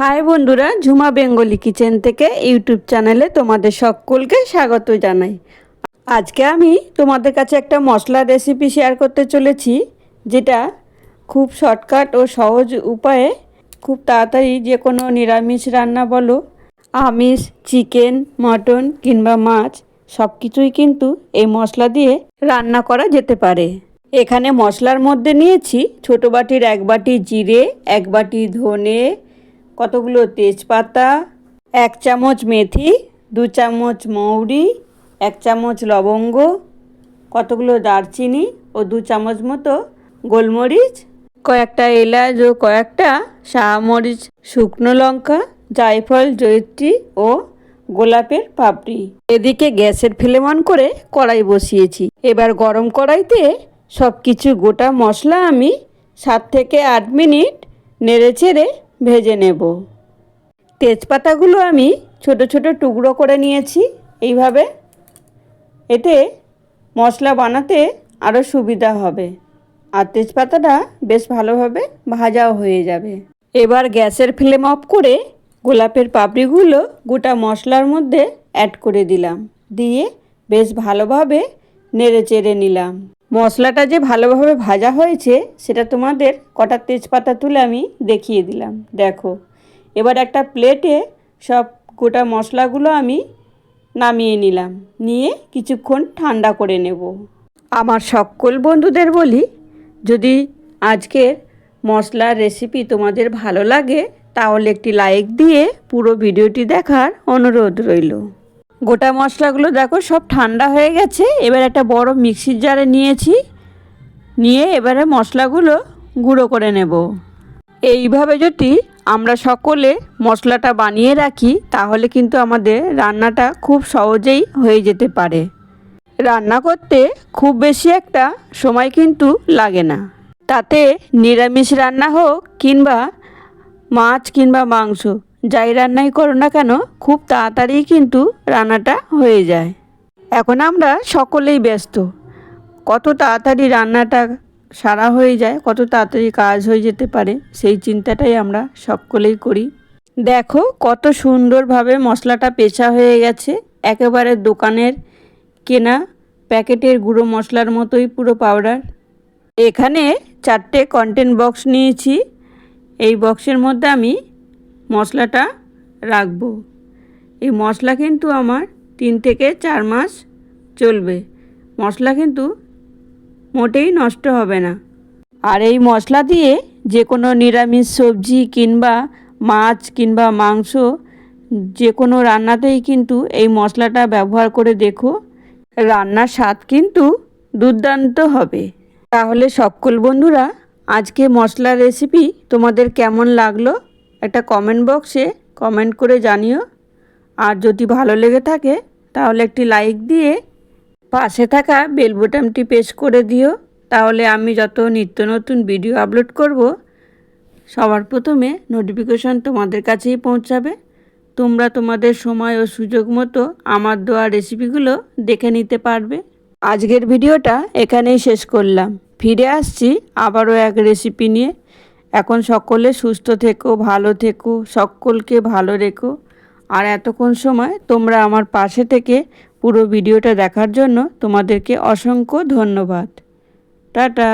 High বন্ধুরা, Jhuma Bengali kitchen থেকে YouTube চ্যানেলে তোমাদের সকলকে স্বাগত জানাই। আজকে আমি তোমাদের কাছে একটা মশলা রেসিপি শেয়ার করতে চলেছি, যেটা খুব শর্টকাট ও সহজ উপায়ে খুব তাড়াতাড়ি যে কোনো নিরামিষ রান্না বলো, আমিষ, চিকেন, মটন কিংবা মাছ সব কিছুই কিন্তু এই মশলা দিয়ে রান্না করা যেতে পারে। এখানে মশলার মধ্যে নিয়েছি ছোটো বাটির এক বাটি জিরে, এক বাটি ধনে কতগুলো তেজপাতা? এক চামচ মেথি, দু চামচ মৌরি, এক চামচ লবঙ্গ, কতগুলো দারচিনি ও দু চামচ মতো গোলমরিচ, কয়েকটা এলাচ ও কয়েকটা শাহমরিচ, শুকনো লঙ্কা, জায়ফল, জয়িত্রী ও গোলাপের পাপড়ি। এদিকে গ্যাসের ফ্লেম অন করে কড়াই বসিয়েছি। এবার গরম কড়াইতে সব কিছু গোটা মশলা আমি সাত থেকে আট মিনিট নেড়ে চেড়ে ভেজে নেব। তেজপাতাগুলো আমি ছোট ছোট টুকরো করে নিয়েছি এইভাবে। এতে মশলা বানাতে আরও সুবিধা হবে। আর তেজপাতাটা বেশ ভালোভাবে ভাজাও হয়ে যাবে। এবার গ্যাসের ফ্লেম অফ করে গোলাপের পাপড়িগুলো গোটা মশলার মধ্যে অ্যাড করে দিলাম। দিয়ে বেশ ভালোভাবে নেড়ে চেড়ে নিলাম। মশলাটা যে ভালোভাবে ভাজা হয়েছে, সেটা তোমাদের কটা তেজপাতা তুলে আমি দেখিয়ে দিলাম। দেখো, এবার একটা প্লেটে সব গোটা মশলাগুলো আমি নামিয়ে নিলাম। নিয়ে কিছুক্ষণ ঠান্ডা করে নেব। আমার সকল বন্ধুদের বলি, যদি আজকের মশলার রেসিপি তোমাদের ভালো লাগে, তাহলে একটি লাইক দিয়ে পুরো ভিডিওটি দেখার অনুরোধ রইল। গোটা মশলাগুলো দেখো সব ঠান্ডা হয়ে গেছে। এবার একটা বড় মিক্সির জারে নিয়েছি। নিয়ে এবারে মশলাগুলো গুঁড়ো করে নেব। এইভাবে যদি আমরা সকলে মশলাটা বানিয়ে রাখি, তাহলে কিন্তু আমাদের রান্নাটা খুব সহজেই হয়ে যেতে পারে। রান্না করতে খুব বেশি একটা সময় কিন্তু লাগে না। তাতে নিরামিষ রান্না হোক কিংবা মাছ কিংবা মাংস যাই রান্নাই করো না কেন, খুব তাড়াতাড়ি কিন্তু রান্নাটা হয়ে যায়। এখন আমরা সকলেই ব্যস্ত। কত তাড়াতাড়ি রান্নাটা সারা হয়ে যায়, কত তাড়াতাড়ি কাজ হয়ে যেতে পারে, সেই চিন্তাটাই আমরা সকলেই করি। দেখো কত সুন্দরভাবে মশলাটা পেঁচা হয়ে গেছে। একেবারে দোকানের কেনা প্যাকেটের গুঁড়ো মশলার মতোই পুরো পাউডার। এখানে চারটে কন্টেন্ট বক্স নিয়েছি। এই বক্সের মধ্যে আমি মশলাটা রাখব। এই মশলা কিন্তু আমার তিন থেকে চার মাস চলবে। মশলা কিন্তু মোটেই নষ্ট হবে না। আর এই মশলা দিয়ে যে কোনো নিরামিষ সবজি কিংবা মাছ কিংবা মাংস যে কোনো রান্নাতেই কিন্তু এই মশলাটা ব্যবহার করে দেখো, রান্নার স্বাদ কিন্তু দুর্দান্ত হবে। তাহলে সকল বন্ধুরা, আজকে মশলার রেসিপি তোমাদের কেমন লাগল? একটা কমেন্ট বক্সে কমেন্ট করে জানিও। আর যদি ভালো লেগে থাকে, তাহলে একটি লাইক দিয়ে পাশে থাকা বেল বোতামটি প্রেস করে দিও। তাহলে আমি যত নিত্য নতুন ভিডিও আপলোড করব, সবার প্রথমে নোটিফিকেশন তোমাদের কাছেই পৌঁছাবে। তোমরা তোমাদের সময় ও সুযোগ মতো আমার দেওয়া রেসিপিগুলো দেখে নিতে পারবে। আজকের ভিডিওটা এখানেই শেষ করলাম। ফিরে আসছি আবারও এক রেসিপি নিয়ে। এখন সকলে সুস্থ থেকো, ভালো থেকো, সকলকে ভালো রেখো। আর এতক্ষণ সময় তোমরা আমার পাশে থেকে পুরো ভিডিওটা দেখার জন্য তোমাদেরকে অসংখ্য ধন্যবাদ। টাটা।